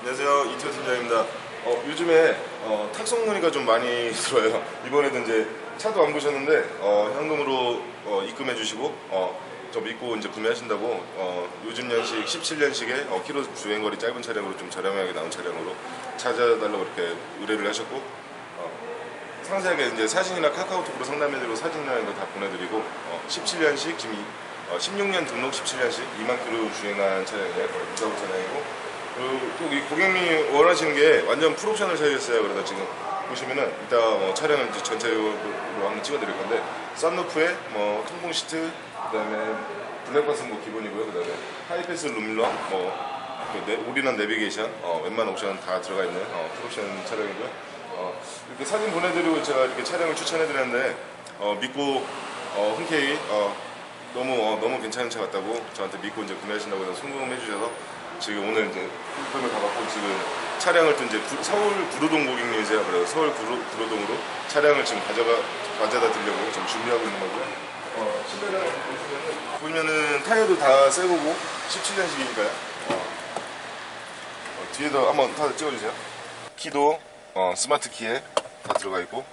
안녕하세요 이태호 팀장입니다. 어, 요즘에 어, 탁송 문의가 좀 많이 들어요. 이번에도 이제 차도 안 보셨는데 어, 현금으로 어, 입금해 주시고 어, 저 믿고 이제 구매하신다고 어, 요즘 연식 17년식에 어, 키로 주행거리 짧은 차량으로 좀 저렴하게 나온 차량으로 찾아달라고 이렇게 의뢰를 하셨고 어, 상세하게 이제 사진이나 카카오톡으로 상담해드리고 사진이나 이런 거 다 보내드리고 어, 17년식 지금 이- 어, 16년 등록 17년식 2만 킬로 주행한 차량이에요. 무사고 차량이고 또 이 고객님이 원하시는 게 완전 풀옵션을 사야겠어요. 그래서 지금 보시면은 이따 뭐 차량을 이제 전체적으로 한번 찍어드릴 건데 썬루프에 뭐 통풍 시트 그다음에 블랙박스 뭐 기본이고요. 그다음에 하이패스 룸러 뭐그 네- 올인원 내비게이션 어, 웬만한 옵션 다 들어가 있는 어, 풀옵션 차량이고요. 어, 이렇게 사진 보내드리고 제가 이렇게 차량을 추천해드렸는데 어, 믿고 어, 흔쾌히 어, 너무 어, 너무 괜찮은 차 같다고 저한테 믿고 이제 구매하신다고 해서 송금해 주셔서 지금 오늘 이제 다 받고 지금 차량을 또 이제 구- 서울 구로동 고객님이세요. 그래서 서울 구로, 구로동으로 차량을 지금 가져가 가져다 드리려고 지금 준비하고 있는 거고요. 어, 실내를 보시면은 보면은 타이어도 다 새 거고 17년식이니까요. 어, 어, 뒤에도 한번 다 찍어주세요. 키도 어, 스마트 키에 다 들어가 있고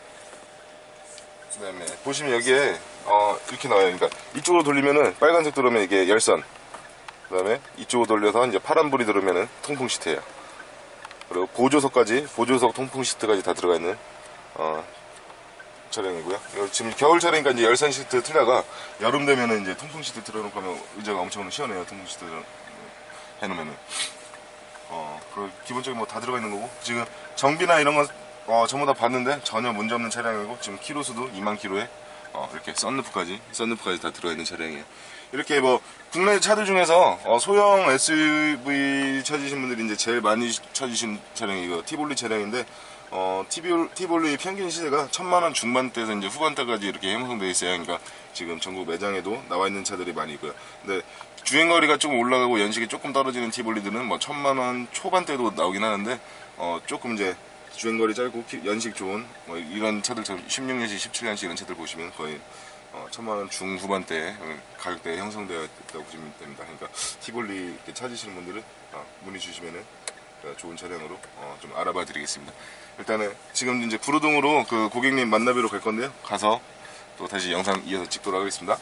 그다음에 보시면 여기에 어, 이렇게 나와요. 그러니까 이쪽으로 돌리면은 빨간색 들어오면 이게 열선. 그다음에 이쪽으로 돌려서 이제 파란 불이 들어오면은 통풍 시트예요. 그리고 보조석까지 보조석 통풍 시트까지 다 들어가 있는 어, 차량이고요. 지금 겨울 차량이니까 이제 열선 시트 틀다가 여름 되면은 이제 통풍 시트 틀어놓고 하면 의자가 엄청 시원해요. 통풍 시트 해놓으면은. 어, 그리고 기본적인 뭐 다 들어가 있는 거고 지금 정비나 이런 건 어, 전부 다 봤는데 전혀 문제 없는 차량이고 지금 키로수도 2만 키로에 어, 이렇게 썬루프까지 썬루프까지 다 들어가 있는 차량이에요. 이렇게 뭐 국내 차들 중에서 어, 소형 SUV 찾으신 분들이 이제 제일 많이 찾으신 차량이 이거 티볼리 차량인데 어, 티볼, 티볼리 평균 시세가 천만 원 중반대에서 이제 후반대까지 이렇게 형성되어 있어요. 그러니까 지금 전국 매장에도 나와 있는 차들이 많이 있고요. 근데 주행거리가 조금 올라가고 연식이 조금 떨어지는 티볼리들은 뭐 천만 원 초반대도 나오긴 하는데 어, 조금 이제 주행거리 짧고 키- 연식 좋은 뭐 이런 차들처럼 16년식, 17년식 이런 차들 보시면 거의 어, 천만 원 중후반대 가격대에 형성되어 있다고 보시면 됩니다. 그러니까 티볼리 찾으시는 분들은 어, 문의 주시면은 제가 좋은 차량으로 어, 좀 알아봐 드리겠습니다. 일단은 지금 이제 구로동으로 그 고객님 만나뵈러 갈 건데요. 가서 또 다시 영상 이어서 찍도록 하겠습니다.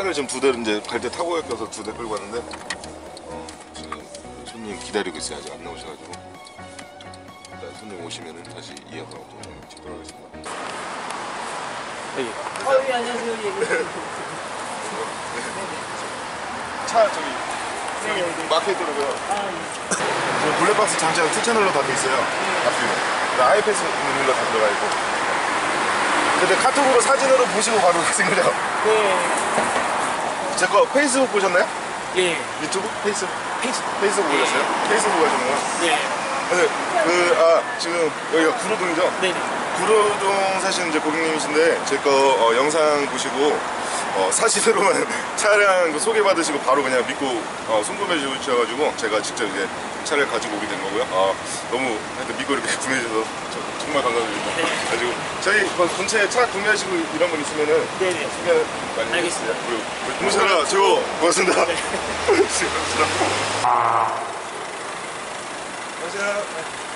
차를 지금 두 대를 이제 갈 때 타고 껴서 두 대 끌고 왔는데 어, 지금 손님 기다리고 있어요. 아직 안 나오셔가지고 일단 손님 오시면은 다시 좀 찍도록 하겠습니다. 어, 예, 안녕하세요. 예. 차 저기 여기 마켓으로고요. 아, 예. 블랙박스 장치가 투 채널로 다 돼 있어요. 앞뒤로. 아이패스 있는 거다 들어가 있고. 근데 카톡으로 사진으로 보시고 바로 가신 거죠? 네. 제 거 페이스북 보셨나요? 예. 유튜브? 페이스북? 페이스. 페이스북 보셨어요? 페이스북 하시는 거요? 예. 근데 그, 아, 지금 여기가 구로동이죠? 네네. 구로동 사시는 이제 고객님이신데 제거 어, 영상 보시고 어, 사진으로만 차량 그 소개받으시고 바로 그냥 믿고 어, 송금해 주셔가지고 제가 직접 이제 차를 가지고 오게 된 거고요. 어, 너무 하여튼 믿고 이렇게 구매해 주셔서 저- 정말 감사드립니다. 네. 가지고 저희 그 근처에 차 구매하시고 이런 분 있으면은 네네. 소개 많이 알겠습니다. 그리고 우리 동생아 최고 고맙습니다. 네. 안녕하세요.